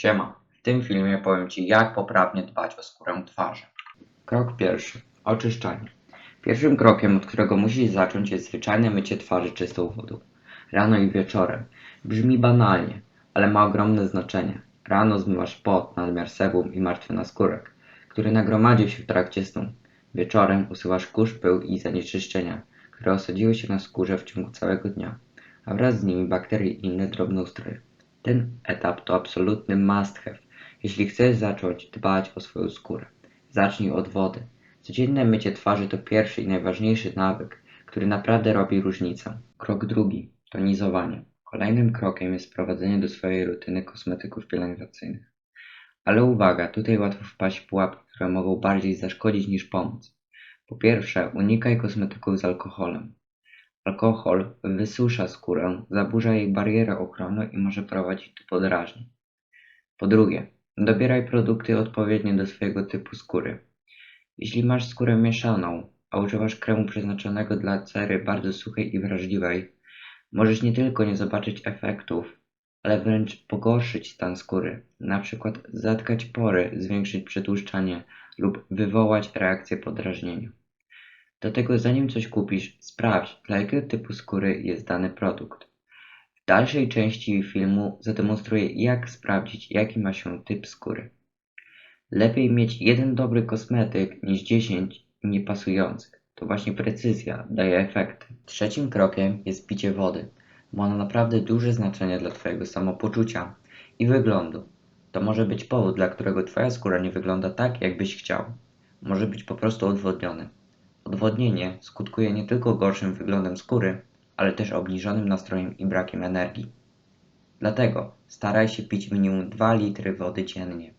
Siema, w tym filmie powiem Ci jak poprawnie dbać o skórę twarzy. Krok pierwszy. Oczyszczanie. Pierwszym krokiem, od którego musisz zacząć jest zwyczajne mycie twarzy czystą wodą. Rano i wieczorem. Brzmi banalnie, ale ma ogromne znaczenie. Rano zmywasz pot, nadmiar sebum i martwy naskórek, który nagromadził się w trakcie snu. Wieczorem usuwasz kurz, pył i zanieczyszczenia, które osadziły się na skórze w ciągu całego dnia, a wraz z nimi bakterie i inne drobnoustroje. Ten etap to absolutny must have, jeśli chcesz zacząć dbać o swoją skórę. Zacznij od wody. Codzienne mycie twarzy to pierwszy i najważniejszy nawyk, który naprawdę robi różnicę. Krok drugi. Tonizowanie. Kolejnym krokiem jest wprowadzenie do swojej rutyny kosmetyków pielęgnacyjnych. Ale uwaga, tutaj łatwo wpaść w pułapki, które mogą bardziej zaszkodzić niż pomóc. Po pierwsze, unikaj kosmetyków z alkoholem. Alkohol wysusza skórę, zaburza jej barierę ochronną i może prowadzić do podrażnień. Po drugie, dobieraj produkty odpowiednie do swojego typu skóry. Jeśli masz skórę mieszaną, a używasz kremu przeznaczonego dla cery bardzo suchej i wrażliwej, możesz nie tylko nie zobaczyć efektów, ale wręcz pogorszyć stan skóry, na przykład zatkać pory, zwiększyć przetłuszczanie lub wywołać reakcję podrażnienia. Do tego zanim coś kupisz, sprawdź dla jakiego typu skóry jest dany produkt. W dalszej części filmu zademonstruję jak sprawdzić jaki ma się typ skóry. Lepiej mieć jeden dobry kosmetyk niż 10 niepasujących. To właśnie precyzja daje efekty. Trzecim krokiem jest picie wody. Ma ona naprawdę duże znaczenie dla Twojego samopoczucia i wyglądu. To może być powód, dla którego Twoja skóra nie wygląda tak, jakbyś chciał. Może być po prostu odwodniony. Odwodnienie skutkuje nie tylko gorszym wyglądem skóry, ale też obniżonym nastrojem i brakiem energii. Dlatego staraj się pić minimum 2 litry wody dziennie.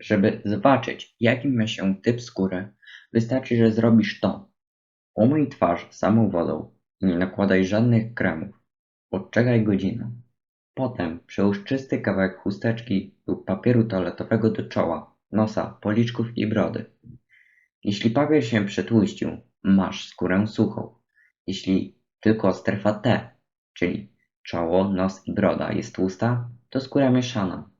Żeby zobaczyć, jaki ma się typ skóry, wystarczy, że zrobisz to. Umyj twarz samą wodą i nie nakładaj żadnych kremów. Odczekaj godzinę. Potem przyłóż czysty kawałek chusteczki lub papieru toaletowego do czoła, nosa, policzków i brody. Jeśli papier się przetłuścił, masz skórę suchą. Jeśli tylko strefa T, czyli czoło, nos i broda jest tłusta, to skóra mieszana.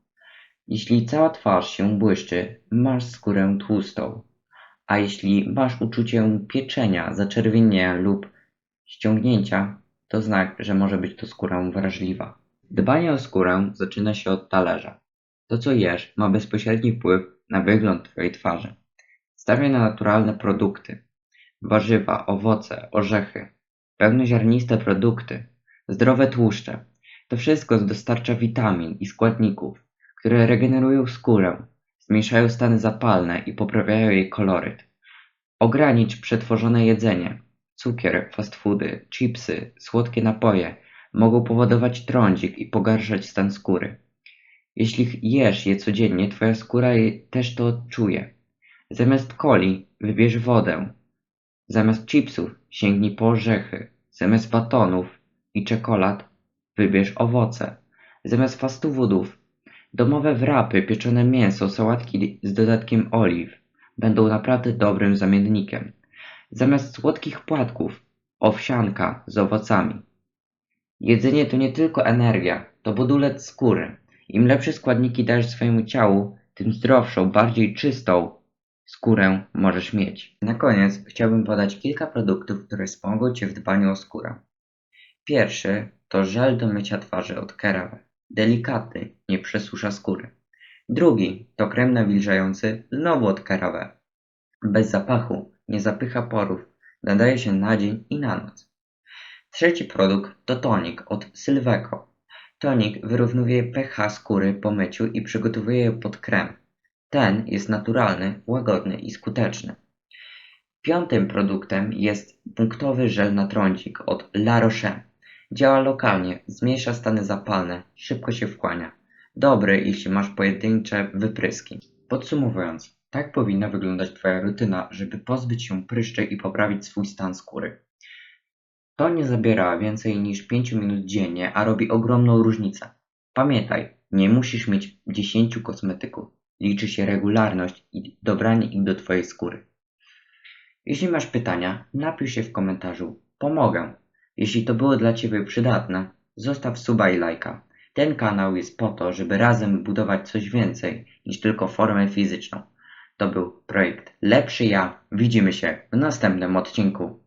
Jeśli cała twarz się błyszczy, masz skórę tłustą. A jeśli masz uczucie pieczenia, zaczerwienienia lub ściągnięcia, to znak, że może być to skóra wrażliwa. Dbanie o skórę zaczyna się od talerza. To co jesz ma bezpośredni wpływ na wygląd Twojej twarzy. Stawiaj na naturalne produkty. Warzywa, owoce, orzechy, pełnoziarniste produkty, zdrowe tłuszcze. To wszystko dostarcza witamin i składników, które regenerują skórę, zmniejszają stany zapalne i poprawiają jej koloryt. Ogranicz przetworzone jedzenie. Cukier, fast foody, chipsy, słodkie napoje mogą powodować trądzik i pogarszać stan skóry. Jeśli jesz je codziennie, twoja skóra też to odczuje. Zamiast coli wybierz wodę. Zamiast chipsów sięgnij po orzechy. Zamiast batonów i czekolad wybierz owoce. Zamiast fast foodów domowe wrapy, pieczone mięso, sałatki z dodatkiem oliw będą naprawdę dobrym zamiennikiem. Zamiast słodkich płatków owsianka z owocami. Jedzenie to nie tylko energia, to budulec skóry. Im lepsze składniki dajesz swojemu ciału, tym zdrowszą, bardziej czystą skórę możesz mieć. Na koniec chciałbym podać kilka produktów, które wspomogą Ci w dbaniu o skórę. Pierwszy to żel do mycia twarzy od CeraVe. Delikatny, nie przesusza skóry. Drugi to krem nawilżający, znowu od CeraVe. Bez zapachu, nie zapycha porów, nadaje się na dzień i na noc. Trzeci produkt to tonik od Sylveco. Tonik wyrównuje pH skóry po myciu i przygotowuje je pod krem. Ten jest naturalny, łagodny i skuteczny. Piątym produktem jest punktowy żel na trądzik od La Roche. Działa lokalnie, zmniejsza stany zapalne, szybko się wchłania. Dobry, jeśli masz pojedyncze wypryski. Podsumowując, tak powinna wyglądać Twoja rutyna, żeby pozbyć się pryszczy i poprawić swój stan skóry. To nie zabiera więcej niż 5 minut dziennie, a robi ogromną różnicę. Pamiętaj, nie musisz mieć 10 kosmetyków. Liczy się regularność i dobranie ich do Twojej skóry. Jeśli masz pytania, napisz je w komentarzu. Pomogę. Jeśli to było dla Ciebie przydatne, zostaw suba i lajka. Ten kanał jest po to, żeby razem budować coś więcej niż tylko formę fizyczną. To był projekt Lepszy Ja. Widzimy się w następnym odcinku.